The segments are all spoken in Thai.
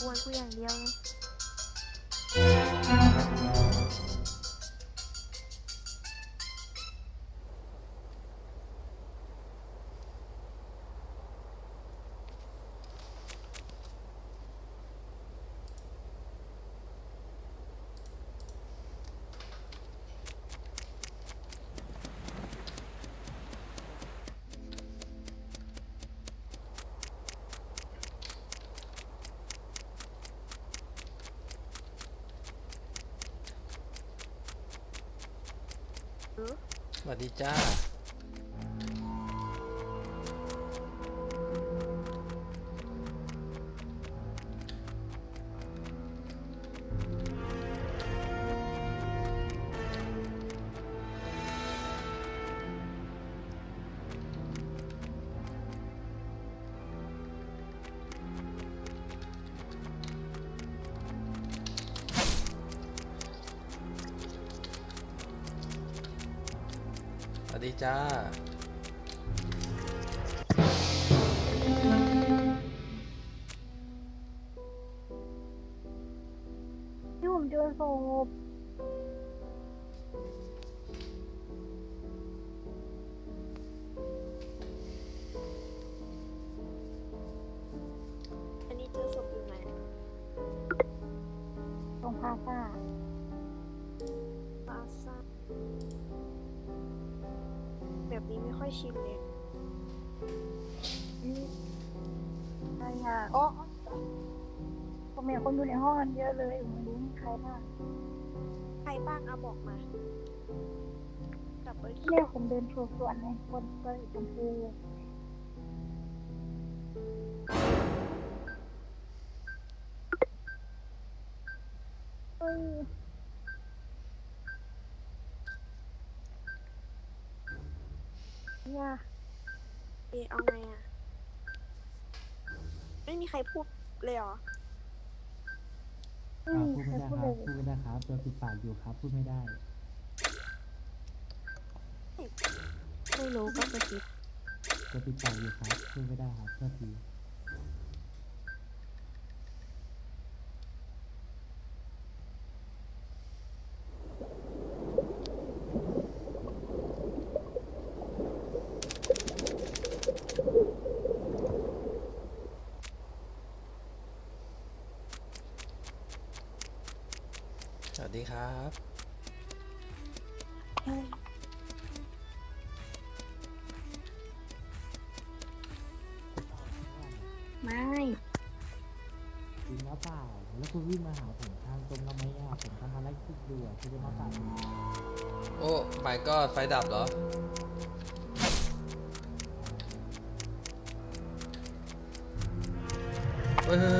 กวนกูอย่างเดียว วัสดีจ้า วัสดีจ้าที่ผมเจอศพ อยชินเลยใช่ค่ะอ๋อผมเห็นคนอยู่ในห้องกันเยอะเลยผมไม่รู้มีใครบ้างใครบ้างเอาบอกมากลับไปที่เนี่ยผมเดินสวนสวนเลยคนก็ชมพูเฮ้ย เนี่ยเอะเอาไงอะไม่มีใครพูดเลยเหรอ ไม่อ่ามีพูดใครไม่ได้พูดคเลรับ ยพูดไม่ได้ครับตัวปิดปากอยู่ครับ พูดไม่ได้ ไม่รู้ก็จะคิดตัวปิดปากอยู่ครับ พูดไม่ได้ครับเพื่อที ไม่ จริงหรือเปล่า แล้วคุณวิ่งมาหาผมทางตรงทำไมอะผมทำภารกิจอยู่อะคุณจะมาปาดโอ้ไม่ก็ไฟดับเหรอ เฮ้ยเฮ้ย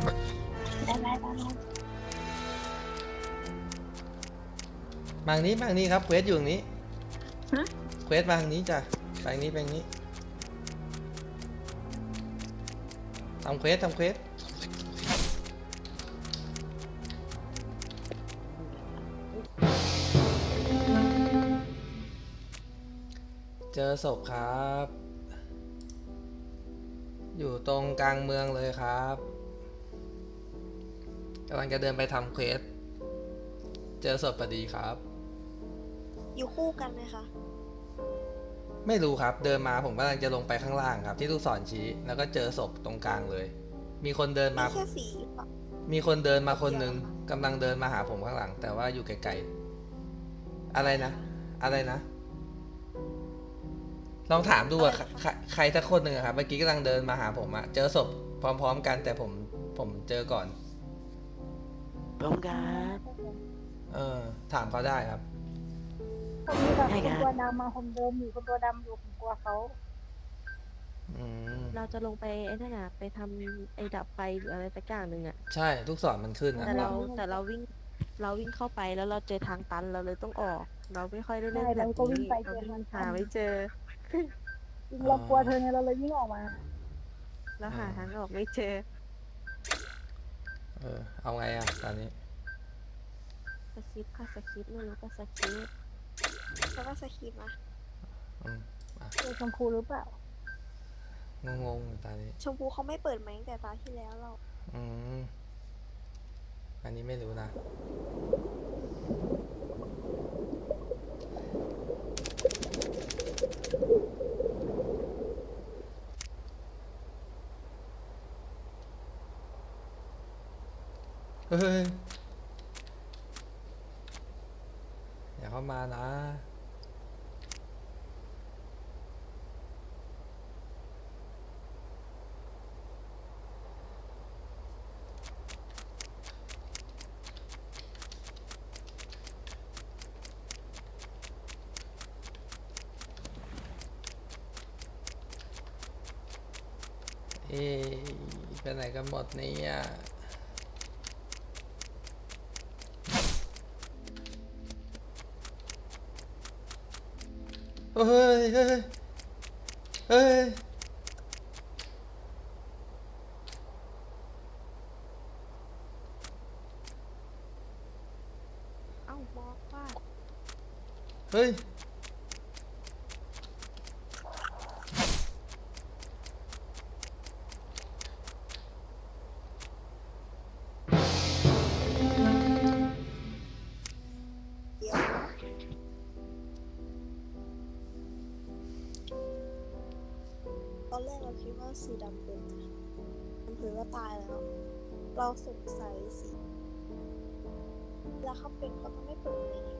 เฮ้ยได้ไหมได้ไหมมาทางนี้มาทางนี้ครับเควสอยู่ตรงนี้เควสมาทางนี้จ้ะไปทางนี้ไปทางนี้ ทำเควสทำเควสเจอศพครับ อยู่ตรงกลางเมืองเลยครับกำลังจะเดินไปทำเควส เจอศพพอดีครับ อยู่คู่กันไหมคะ ไม่รู้ครับ เดินมาผมกำลังจะลงไปข้างล่างครับ ที่ลูกศรชี้ แล้วก็เจอศพตรงกลางเลย มีคนเดินมีมา แค่สีปะมีคนเดินมาคนหนึ่งกำลังเดินมาหาผมข้างหลัง แต่ว่าอยู่ไกลๆ อะไรนะ อะไรนะ ลองถามดูอะใครใครใครสักคนหนึ่งอะครับ เมื่อกี้กำลังเดินมาหาผมอะเจอศพพร้อม ๆ กันแต่ผมผมเจอก่อนผมครับเออ ถามเขาได้ครับ ผมมีแบบใช่คครันบตัวดำมาผมเดินอยู่คนตัวดำอยู่ผมกลัวเขาอืมเราจะลงไปไอ้นั่นน่ะไปทำไอ้ดับไฟหรืออะไรสักอย่างหนึ่งอะใช่ลูกศรมันขึ้นอะแต่เราแต่เราวิ่งเราวิ่งเข้าไปแล้วเราเจอทางตันเราเลยต้องออก เราไม่ค่อยได้เล่นใช่แบเราบก็วิ่งนี้ไปเราเจอวิ่ทางงหาตันไม่เจอ จริงเรากลัวเธอไงเราเลยวิ่งออกมาเราหาทางออกไม่เจอเออเอาไงอะตอนนี้ สคริปต์ค่ะสคริปต์ไม่รู้ก็สคริปต์ แล้วก็สคริปต์มาอืมเจอชมพูหรือเปล่างงๆอยู่ตอนนี้ ชมพูเขาไม่เปิดไหมตั้งแต่ตาที่แล้วเราอืม อันนี้ไม่รู้นะ เฮ้ย อย่าเข้ามานะเอ๊ะไปไหนกันหมดเนี่ย เฮ้ยเฮ้ยเฮ้ยเอ้าบอกว่า เฮ้ย อนแรกเราคิดว่าสีดำเป็นนะมันถือว่าตายแล้ว เราสงสัยสีแล้วเขาเป็นเขาต้องไม่เปิดเลยนะ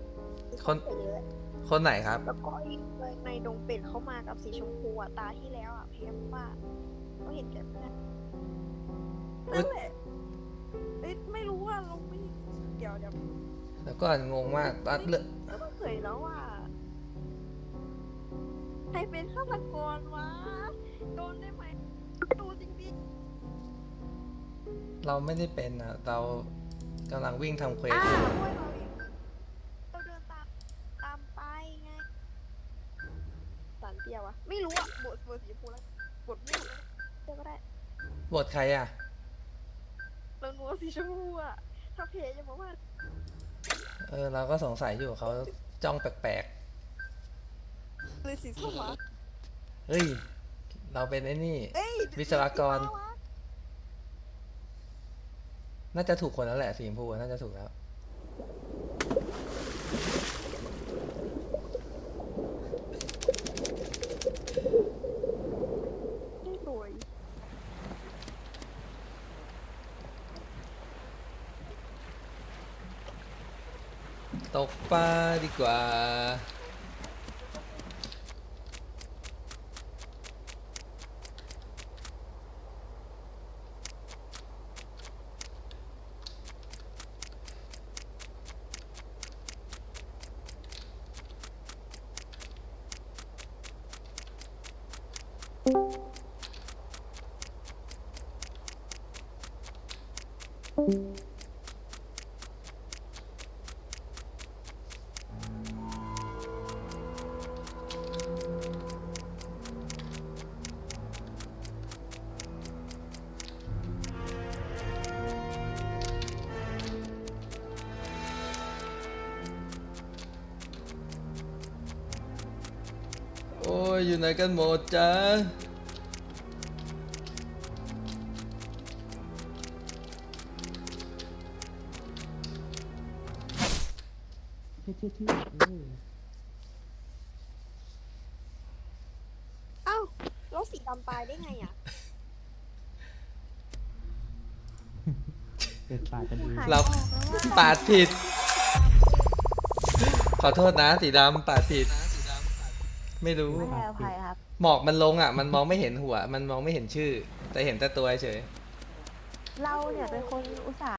คือคเขานเปิดเลยคนไหนครับ แล้วก็อีกเลยในดงเป็ดเขามากับสีชมพูอะตาที่แล้วอะเพียมว่าเขาเห็นแก่เพื่อนเอ้ยนั่นแหละเอ้ยไม่รู้ว่าเราไม่เดี๋ยวเดี๋ยวแล้วก็งงมากตอนเลือกก็ต้องเผยแล้วว่าใครเป็นฆาตกรวะ โดนได้ไหมดูจริงเราไม่ได้เป็นอะ เรากำลังวิ่งทำเควๆสอ่าอยู่ด้วยเราเองเราเดินตามตามไปไงสันเตียวะไม่รู้อะบทบทสีชมพูแล้วบทไม่รู้เดี๋ยวก็ได้บทใครอะ เรานัวสีชมพูอะถ้าเพจยังบอกว่าเออ เราก็สงสัยอยู่เขาจ้องแปลกหรือสีส้มวะๆ เฮ้ย เราเป็นไอ้นี่ เอ้ยวิศวกรสีฟ้าวะน่าจะถูกคนแล้วแหละสีชมพูอะน่าจะถูกแล้วไม่รวยตกปลาดีกว่า ยอยู่ไหนกันหมดจ้าเชื่อเชื่อเชื่อเออเอ้าแล้วสีดำตายได้ไงอะ เกิดป่ากันเองเราปาดผิด ขอโทษนะสีดำปาดผิด ไม่รู้ ไม่ให้อภัยครับ หมอกมันลงอะ มันมองไม่เห็นหัว มันมองไม่เห็นชื่อ แต่เห็นแต่ตัวเฉย เราเนี่ยเป็นคนอุตส่าห์